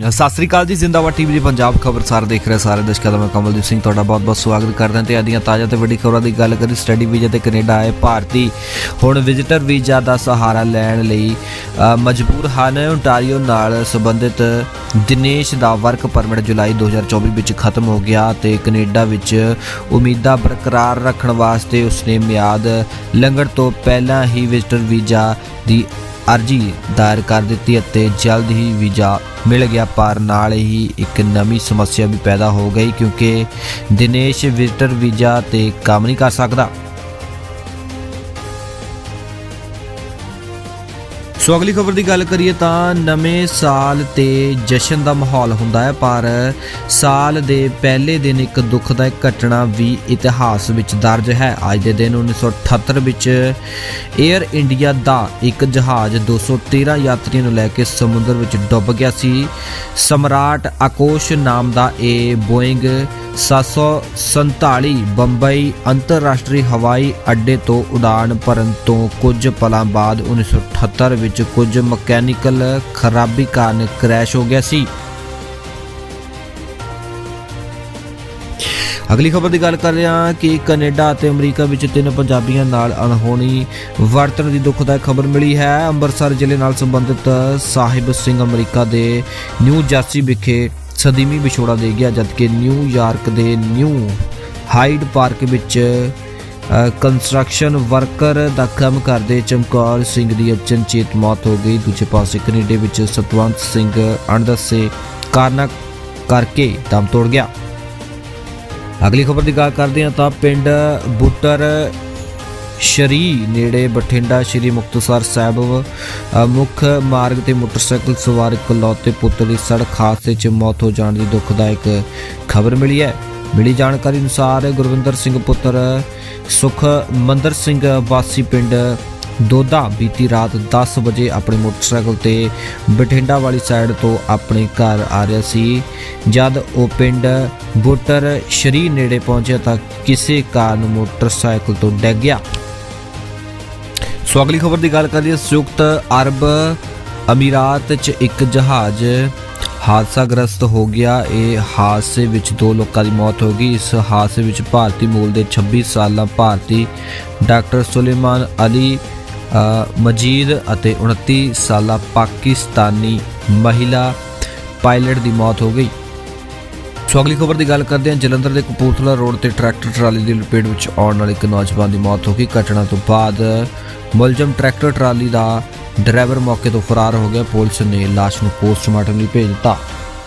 ਸਤਿ ਸ੍ਰੀ ਅਕਾਲ ਜੀ, ਜ਼ਿੰਦਾਬਾਦ ਟੀਵੀ ਦੀ ਪੰਜਾਬ ਖਬਰਸਾਰ ਦੇਖ ਰਹੇ ਸਾਰੇ ਦਰਸ਼ਕਾਂ ਦਾ ਮੈਂ ਕਮਲਦੀਪ ਸਿੰਘ, ਤੁਹਾਡਾ ਬਹੁਤ-ਬਹੁਤ ਸਵਾਗਤ ਕਰਦਾ ਹਾਂ। ਤੇ ਆਦੀਆਂ ਤਾਜ਼ਾ ਤੇ ਵੱਡੀ ਖਬਰਾਂ ਦੀ ਗੱਲ ਕਰੀ ਸਟੱਡੀ ਵੀਜ਼ਾ ਤੇ ਕੈਨੇਡਾ ਆਏ ਭਾਰਤੀ। ਹੁਣ ਵਿਜ਼ਿਟਰ ਵੀਜ਼ਾ ਦਾ ਸਹਾਰਾ ਲੈਣ ਲਈ ਮਜਬੂਰ ਹਨ। ਓਨਟਾਰੀਓ ਨਾਲ ਸੰਬੰਧਿਤ ਦਿਨੇਸ਼ ਦਾ ਵਰਕ ਪਰਮਿਟ ਜੁਲਾਈ 2024 ਵਿੱਚ ਖਤਮ ਹੋ ਗਿਆ ਤੇ ਕੈਨੇਡਾ ਵਿੱਚ ਉਮੀਦਾਂ ਬਰਕਰਾਰ ਰੱਖਣ ਵਾਸਤੇ ਉਸਨੇ ਮਿਆਦ ਲੰਘਣ ਤੋਂ ਪਹਿਲਾਂ ਹੀ ਵਿਜ਼ਿਟਰ ਵੀਜ਼ਾ ਦੀ ਅਰਜੀ ਦਾਇਰ ਕਰ ਦਿੱਤੀ ਅਤੇ ਜਲਦ ਹੀ ਵੀਜ਼ਾ ਮਿਲ ਗਿਆ। ਪਰ ਨਾਲ ਹੀ ਇੱਕ ਨਵੀਂ ਸਮੱਸਿਆ ਵੀ ਪੈਦਾ ਹੋ ਗਈ ਕਿਉਂਕਿ ਦਿਨੇਸ਼ ਵਿਜ਼ਟਰ ਵੀਜ਼ਾ ਤੇ ਕੰਮ ਨਹੀਂ ਕਰ ਸਕਦਾ। ਸੋ ਅਗਲੀ ਖਬਰ ਦੀ ਗੱਲ ਕਰੀਏ ਤਾਂ ਨਵੇਂ ਸਾਲ ਤੇ ਜਸ਼ਨ ਦਾ ਮਾਹੌਲ ਹੁੰਦਾ ਹੈ, ਪਰ ਸਾਲ ਦੇ ਪਹਿਲੇ ਦਿਨ ਇੱਕ ਦੁਖਦਾਇਕ ਘਟਨਾ ਵੀ ਇਤਿਹਾਸ ਵਿੱਚ ਦਰਜ ਹੈ। ਅੱਜ ਦੇ ਦਿਨ 1978 ਵਿੱਚ 에ਅਰ ਇੰਡੀਆ ਦਾ ਇੱਕ ਜਹਾਜ਼ 213 ਯਾਤਰੀਆਂ ਨੂੰ ਲੈ ਕੇ ਸਮੁੰਦਰ ਵਿੱਚ ਡੁੱਬ ਗਿਆ ਸੀ। ਸਮਰਾਟ ਆਕੋਸ਼ ਨਾਮ ਦਾ ਇਹ ਬੋਇੰਗ 747 ਬੰਬਈ ਅੰਤਰਰਾਸ਼ਟਰੀ ਹਵਾਈ ਅੱਡੇ ਤੋਂ ਉਡਾਨ ਭਰਨ ਤੋਂ ਕੁਝ ਪਲਾਂ ਬਾਅਦ 1978 ਵਿੱਚ ਕੁਝ ਮਕੈਨੀਕਲ ਖਰਾਬੀ ਕਾਰਨ ਕ੍ਰੈਸ਼ ਹੋ ਗਿਆ ਸੀ। ਅਗਲੀ ਖਬਰ ਦੀ ਗੱਲ ਕਰ ਰਹੇ ਹਾਂ ਕਿ ਕੈਨੇਡਾ ਅਤੇ ਅਮਰੀਕਾ ਵਿੱਚ ਤਿੰਨ ਪੰਜਾਬੀਆਂ ਨਾਲ ਅਣਹੋਣੀ ਵਰਤਣ ਦੀ ਦੁਖਦਾਇਕ ਖਬਰ ਮਿਲੀ ਹੈ। ਅੰਮ੍ਰਿਤਸਰ ਜ਼ਿਲ੍ਹੇ ਨਾਲ ਸੰਬੰਧਿਤ ਸਾਹਿਬ ਸਿੰਘ ਅਮਰੀਕਾ ਦੇ ਨਿਊ ਜਰਸੀ ਵਿਖੇ ਸਦੀਮੀ ਵਿਛੋੜਾ ਦੇ ਗਿਆ, ਜਦਕਿ ਨਿਊਯਾਰਕ ਦੇ ਨਿਊ ਹਾਈਡ ਪਾਰਕ ਵਿੱਚ ਕੰਸਟਰਕਸ਼ਨ ਵਰਕਰ ਦਾ ਕੰਮ ਕਰਦੇ ਚਮਕੌਰ ਸਿੰਘ ਦੀ ਅਚਨਚੇਤ ਮੌਤ ਹੋ ਗਈ। ਦੂਜੇ ਪਾਸੇ ਕੈਨੇਡਾ ਵਿੱਚ ਸਤਵੰਤ ਸਿੰਘ ਅਣਦਸੇ ਕਾਰਨਾਂ ਕਰਕੇ ਦਮ ਤੋੜ ਗਿਆ। ਅਗਲੀ ਖਬਰ ਦੀ ਗੱਲ ਕਰਦੇ ਹਾਂ ਤਾਂ ਪਿੰਡ ਬੁੱਟਰ ਸ਼ਰੀ ਨੇੜੇ ਬਠਿੰਡਾ ਸ਼੍ਰੀ ਮੁਕਤਸਰ ਸਾਹਿਬ ਮੁੱਖ ਮਾਰਗ ਤੇ ਮੋਟਰਸਾਈਕਲ ਸਵਾਰ ਇਕਲੌਤੇ ਪੁੱਤਰ ਦੀ ਸੜਕ ਹਾਦਸੇ 'ਚ ਮੌਤ ਹੋ ਜਾਣ ਦੀ ਦੁਖਦਾਇਕ ਖਬਰ ਮਿਲੀ ਹੈ। ਮਿਲੀ ਜਾਣਕਾਰੀ ਅਨੁਸਾਰ ਗੁਰਵਿੰਦਰ ਸਿੰਘ ਪੁੱਤਰ ਸੁਖ ਮੰਦਰ ਸਿੰਘ ਵਾਸੀ ਪਿੰਡ ਦੋਦਾ ਬੀਤੀ ਰਾਤ 10 ਵਜੇ ਆਪਣੇ ਮੋਟਰਸਾਈਕਲ ਤੇ ਬਠਿੰਡਾ ਵਾਲੀ ਸਾਈਡ ਤੋਂ ਆਪਣੇ ਘਰ ਆ ਰਿਹਾ ਸੀ। ਜਦ ਉਹ ਪਿੰਡ ਬੋਟਰ ਸ਼ਰੀ ਨੇੜੇ ਪਹੁੰਚਿਆ ਤਾਂ ਕਿਸੇ ਕਾਰਨ ਮੋਟਰਸਾਈਕਲ ਤੋਂ ਡਿੱਗ ਗਿਆ। ਸੋ ਅਗਲੀ ਖਬਰ ਦੀ ਗੱਲ ਕਰੀਏ, ਸੰਯੁਕਤ ਅਰਬ ਅਮੀਰਾਤ 'ਚ ਇੱਕ ਜਹਾਜ਼ ਹਾਦਸਾਗ੍ਰਸਤ ਹੋ ਗਿਆ। ਇਹ ਹਾਦਸੇ ਵਿੱਚ ਦੋ ਲੋਕਾਂ ਦੀ ਮੌਤ ਹੋ ਗਈ। ਇਸ ਹਾਦਸੇ ਵਿੱਚ ਭਾਰਤੀ ਮੂਲ ਦੇ 26 ਸਾਲਾ ਭਾਰਤੀ ਡਾਕਟਰ ਸੁਲੇਮਾਨ ਅਲੀ ਮਜੀਦ ਅਤੇ 29 ਸਾਲਾ ਪਾਕਿਸਤਾਨੀ ਮਹਿਲਾ ਪਾਇਲਟ ਦੀ ਮੌਤ ਹੋ ਗਈ। ਸੋ ਅਗਲੀ ਖਬਰ ਦੀ ਗੱਲ ਕਰਦੇ ਹਾਂ। ਜਲੰਧਰ ਦੇ ਕਪੂਰਥਲਾ ਰੋਡ ਤੇ ਟਰੈਕਟਰ ਟਰਾਲੀ ਦੀ ਲਪੇਟ ਵਿੱਚ ਆਉਣ ਨਾਲ ਇੱਕ ਨੌਜਵਾਨ ਦੀ ਮੌਤ ਹੋ ਗਈ। ਘਟਨਾ ਤੋਂ ਬਾਅਦ ਮੁਲਜ਼ਮ ਟਰੈਕਟਰ ਟਰਾਲੀ ਦਾ ਡਰਾਈਵਰ ਮੌਕੇ ਤੋਂ ਫਰਾਰ ਹੋ ਗਿਆ। ਪੁਲਿਸ ਨੇ ਲਾਸ਼ ਨੂੰ ਪੋਸਟਮਾਰਟਮ ਲਈ ਭੇਜ ਦਿੱਤਾ।